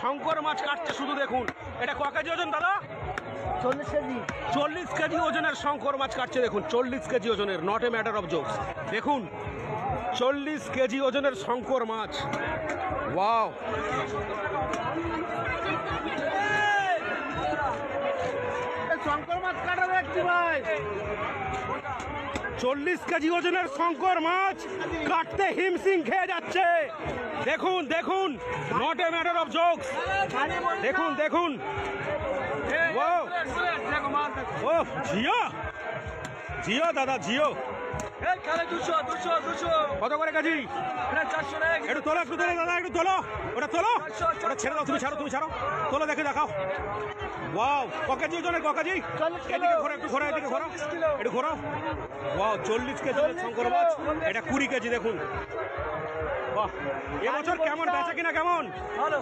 শঙ্কর মাছ কাটছে শুধু দেখুন। এটা ক কেজি ওজন দাদা? চল্লিশ কেজি। চল্লিশ কেজি ওজনের শঙ্কর মাছ কাটছে দেখুন চল্লিশ কেজি ওজনের not a matter of jokes দেখুন চল্লিশ কেজি ওজনের শঙ্কর মাছ। ওয়াও শঙ্কর মাছ কাটা দেখছি ভাই। চল্লিশ কেজি ওজনের শঙ্কর মাছ কাটতে হিমসিং খেয়ে যাচ্ছে। দেখুন দেখুন। Not a matter of jokes দেখুন দেখুন. ও জিও? জিও, দাদা, জিও। করে একটু তোলো, একটু দাদা, একটু তোলো। ওটা তোলো। ছেড়ে দাও ছাড়ো, তুমি ছাড়ো। তোলো এদিকে ঘোরো, একটু ঘোরো, এদিকে একটু চল্লিশ কেজি মাছ এটা কুড়ি কেজি, দেখুন। এবছর কেমন বেচা কিনা কেমন? ভালো।